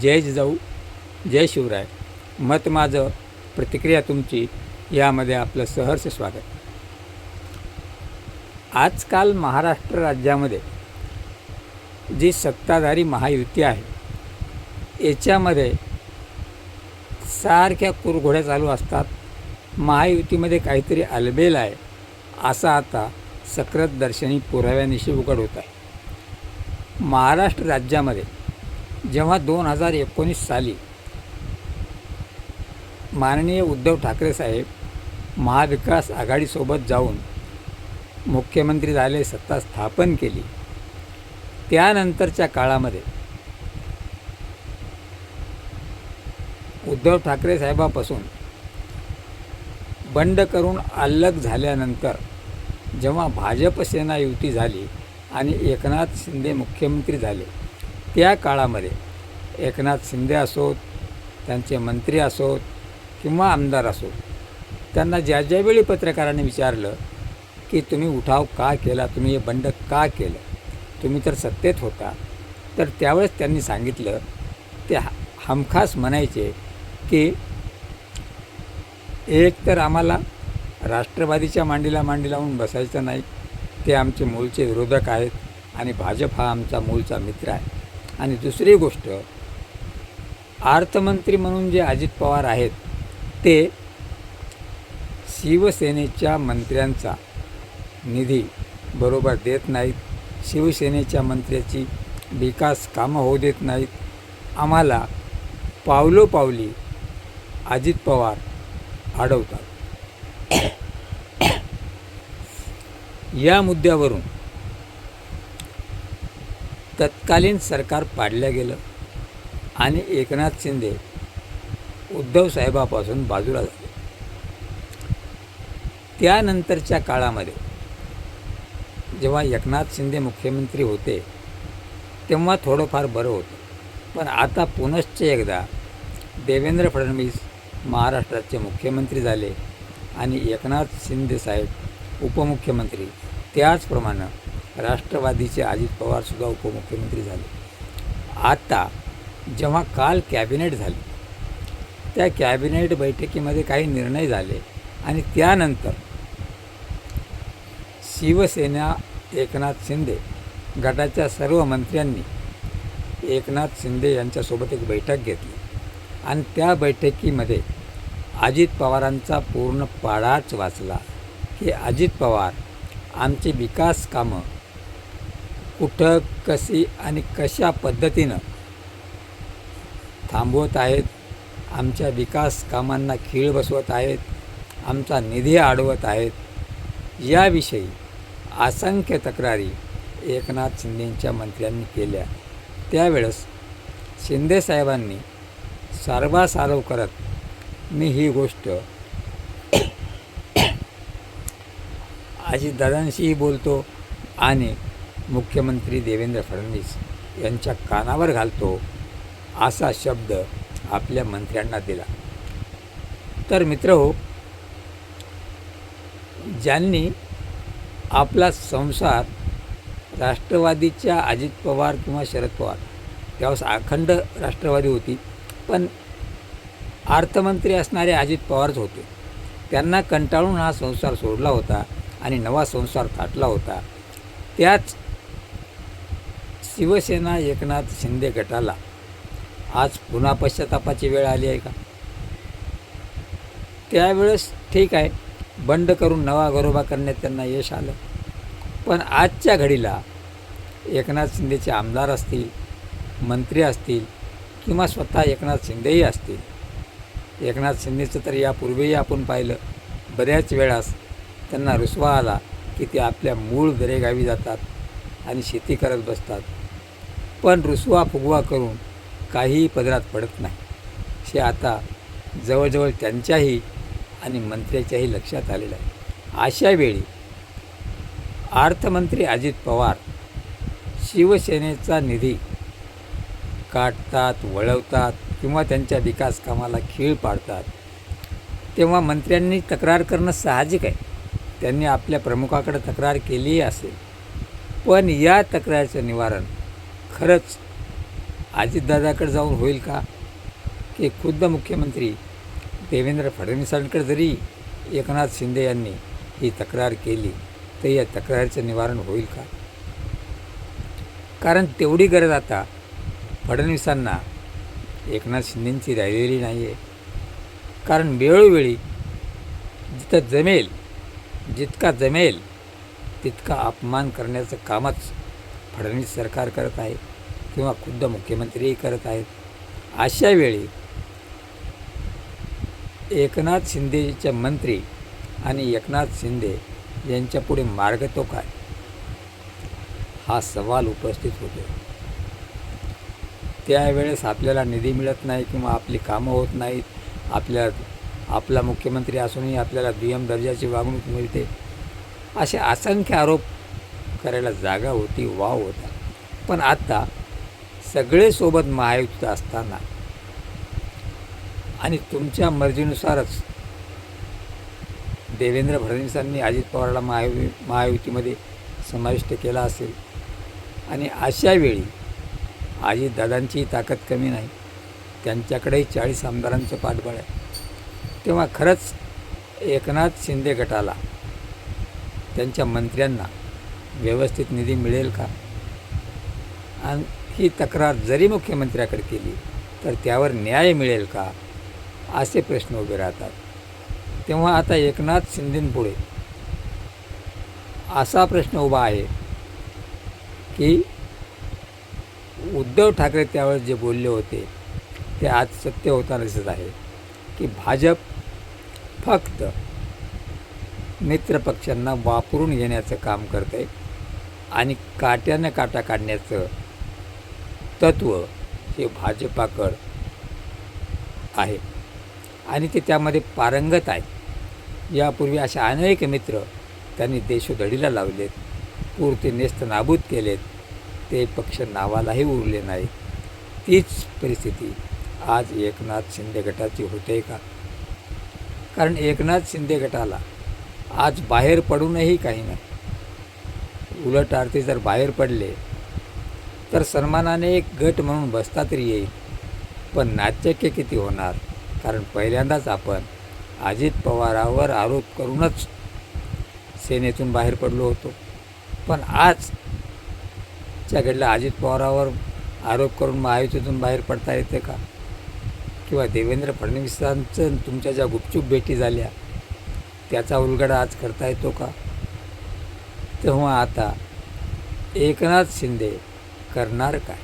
जय जिजाऊ जय शिवराय. मत माझं प्रतिक्रिया तुमची यामध्ये आपलं सहर्ष स्वागत. आजकाल महाराष्ट्र राज्यामध्ये जी सत्ताधारी महायुती आहे याच्यामध्ये सारख्या कुरघोड्या चालू असतात. महायुतीमध्ये काहीतरी अलबेल आहे असा आता सक्रत दर्शनी पुराव्यानिशी उघड होत आहे. महाराष्ट्र राज्यामध्ये जेव्हा दोन हजार एकोणीस साली माननीय उद्धव ठाकरे साहेब महाविकास आघाडीसोबत जाऊन मुख्यमंत्री झाले सत्ता स्थापन केली त्यानंतरच्या काळामध्ये उद्धव ठाकरे साहेबापासून बंड करून अलग झाल्यानंतर जेव्हा भाजप सेना युती झाली आणि एकनाथ शिंदे मुख्यमंत्री झाले त्या काळामध्ये एकनाथ शिंदे असोत त्यांचे मंत्री असोत किंवा आमदार असोत त्यांना ज्या ज्यावेळी पत्रकारांनी विचारलं की तुम्ही उठाव का केला तुम्ही हे बंड का केलं तुम्ही तर सत्तेत होता तर त्यावेळेस त्यांनी सांगितलं ते ह- हमखास म्हणायचे की एक तर आम्हाला राष्ट्रवादीच्या मांडीला मांडी लावून बसायचं नाही ते आमचे मूळचे विरोधक आहेत आणि भाजप हा आमचा मूळचा मित्र आहे. आणि दुसरी गोष्ट अर्थमंत्री म्हणून जे अजित पवार आहेत ते शिवसेनेच्या मंत्र्यांचा निधी बरोबर देत नाहीत. शिवसेनेच्या मंत्र्याची विकास कामं होऊ देत नाहीत. आम्हाला पावलोपावली अजित पवार अडवतात. या मुद्द्यावरून तत्कालीन सरकार पाडलं गेलं आणि एकनाथ शिंदे उद्धव साहेबापासून बाजूला झाले. त्यानंतरच्या काळामध्ये जेव्हा एकनाथ शिंदे मुख्यमंत्री होते तेव्हा थोडंफार बरं होतं. पण आता पुनश्च एकदा देवेंद्र फडणवीस महाराष्ट्राचे मुख्यमंत्री झाले आणि एकनाथ शिंदे साहेब उपमुख्यमंत्री त्याचप्रमाणे राष्ट्रवादीचे अजित पवारसुद्धा उपमुख्यमंत्री झाले. आता जेव्हा काल कॅबिनेट झाली त्या कॅबिनेट बैठकीमध्ये काही निर्णय झाले आणि त्यानंतर शिवसेना एकनाथ शिंदे गटाच्या सर्व मंत्र्यांनी एकनाथ शिंदे यांच्यासोबत एक बैठक घेतली. आणि त्या बैठकीमध्ये अजित पवारांचा पूर्ण पाडाच वाचला की अजित पवार आमची विकास कामं कुठं कशी आणि कशा पद्धतीनं थांबवत आहेत आमच्या विकास कामांना खीळ बसवत आहेत आमचा निधी अडवत आहेत याविषयी असंख्य तक्रारी एकनाथ शिंदेंच्या मंत्र्यांनी केल्या. त्यावेळेस शिंदेसाहेबांनी सारवासारव करत मी ही गोष्ट अजितदादांशीही बोलतो आणि मुख्यमंत्री देवेंद्र फडणवीस यांच्या कानावर घालतो असा शब्द आपल्या मंत्र्यांना दिला. तर मित्र हो ज्यांनी आपला संसार राष्ट्रवादीच्या अजित पवार किंवा शरद पवार त्यावेळेस अखंड राष्ट्रवादी होती पण अर्थमंत्री असणारे अजित पवारच होते. त्यांना कंटाळून हा संसार सोडला होता आणि नवा संसार थाटला होता. त्याच शिवसेना एकनाथ शिंदे गटाला. आज पुन्हा पश्चातापाची वेळ आली आहे का? त्यावेळेस ठीक आहे बंड करून नवा गरोबा करण्यात त्यांना यश आलं. पण आजच्या घडीला एकनाथ शिंदेचे आमदार असतील मंत्री असतील किंवा स्वतः एकनाथ शिंदेही असतील एकनाथ शिंदेचं तर यापूर्वीही आपण पाहिलं. बऱ्याच वेळास त्यांना रुसवा आला की ते आपल्या मूळ दरेगावी जातात आणि शेती करत बसतात. पण रुसवा फुगवा करून काहीही पदरात पडत नाही. हे आता जवळजवळ त्यांच्याही आणि मंत्र्याच्याही लक्षात आलेलं आहे. अशा वेळी अर्थमंत्री अजित पवार शिवसेनेचा निधी काढतात वळवतात किंवा त्यांच्या विकास कामाला खीळ पाडतात तेव्हा मंत्र्यांनी तक्रार करणं साहजिक आहे. त्यांनी आपल्या प्रमुखाकडे तक्रार केलीही असेल. पण या तक्रारीचं निवारण खरंच अजितदादाकडे जाऊन होईल का? की खुद्द मुख्यमंत्री देवेंद्र फडणवीसांकडे जरी एकनाथ शिंदे यांनी ही तक्रार केली तर या तक्रारीचं निवारण होईल का? कारण तेवढी गरज आता फडणवीसांना एकनाथ शिंदेंची राहिलेली नाही आहे कारण वेळोवेळी जिथं जमेल जितका जमेल तितका अपमान करण्याचं कामच फडणवीस सरकार करत आहे किंवा खुद्द मुख्यमंत्रीही करत आहेत अशा वेळी एकनाथ शिंदेचे मंत्री आणि एकनाथ शिंदे यांच्यापुढे मार्ग तो काय? हा सवाल उपस्थित होतो त्यावेळेस आपल्याला निधी मिळत नाही किंवा आपली कामं होत नाहीत आपल्या आपला मुख्यमंत्री असूनही आपल्याला दुय्यम दर्जाची वागणूक मिळते असे असंख्य आरोप करायला जागा होती वाव होता. पण आता सगळे सोबत महायुक्त असताना आणि तुमच्या मर्जीनुसारच देवेंद्र फडणवीसांनी अजित पवारला महायु महायुतीमध्ये समाविष्ट केला असेल. आणि अशा वेळी अजितदादांची ताकद कमी नाही. त्यांच्याकडेही चाळीस आमदारांचं पाठबळ आहे. तेव्हा खरंच एकनाथ शिंदे गटाला त्यांच्या मंत्र्यांना व्यवस्थित निधी मिळेल का? आणि ही तक्रार जरी मुख्यमंत्र्याकडे केली तर त्यावर न्याय मिळेल का? असे प्रश्न उभे राहतात. तेव्हा आता एकनाथ शिंदेंपुढे. असा प्रश्न उभा आहे की उद्धव ठाकरे त्यावेळेस जे बोलले होते ते आज सत्य होताना दिसत आहे की भाजप फक्त मित्रपक्षांना वापरून घेण्याचं काम करते आणि काट्यानं काटा काढण्याचं तत्त्व हे भाजपाकड आहे. आणि ते त्यामध्ये पारंगत आहे. यापूर्वी असे अनेक मित्र त्यांनी देशोधडीला लावलेत. पुरते नेस्त नाबूद केलेत. ते पक्ष नावालाही उरले नाही तीच परिस्थिती आज एकनाथ शिंदे गटाची होते का? कारण एकनाथ शिंदे गटाला आज बाहेर पडूनही काही नाही. उलट आरती जर बाहेर पडले तर सन्मानाने एक गट म्हणून बसता तरी येईल. पण नाट्यक्य किती होणार? कारण पहिल्यांदाच आपण अजित पवारावर आरोप करूनच सेनेतून बाहेर पडलो होतो. पण आजच्या अजित पवारावर आरोप करून महायुतीतून बाहेर पडता येते का? किंवा देवेंद्र फडणवीसांचं तुमच्या ज्या गुपचूप भेटी झाल्या त्याचा उलगडा आज करता येतो का? तेव्हा आता एकनाथ शिंदे करणार काय?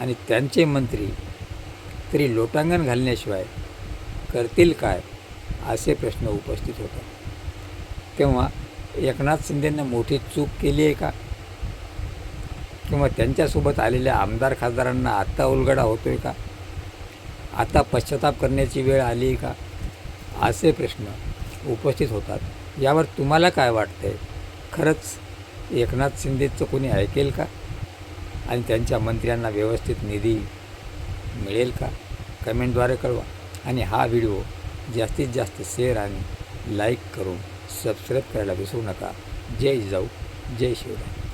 आणि त्यांचे मंत्री तरी लोटांगण घालण्याशिवाय करतील काय असे प्रश्न उपस्थित होतात. तेव्हा एकनाथ शिंदेनं मोठी चूक केली आहे का? किंवा त्यांच्यासोबत आलेल्या आमदार खासदारांना आत्ता उलगडा होतो आहे का? आता पश्चाताप करण्याची वेळ आली आहे का? असे प्रश्न उपस्थित होतात. यावर तुम्हाला काय वाटतंय? खरंच एकनाथ शिंदेचं कोणी ऐकेल का? आणि त्यांच्या मंत्र्यांना व्यवस्थित निधी मिळेल का? कमेंटद्वारे कळवा. आणि हा व्हिडिओ जास्तीत जास्त शेअर आणि लाईक करून सबस्क्राईब करायला विसरू नका. जय जाऊ. जय शिवराय.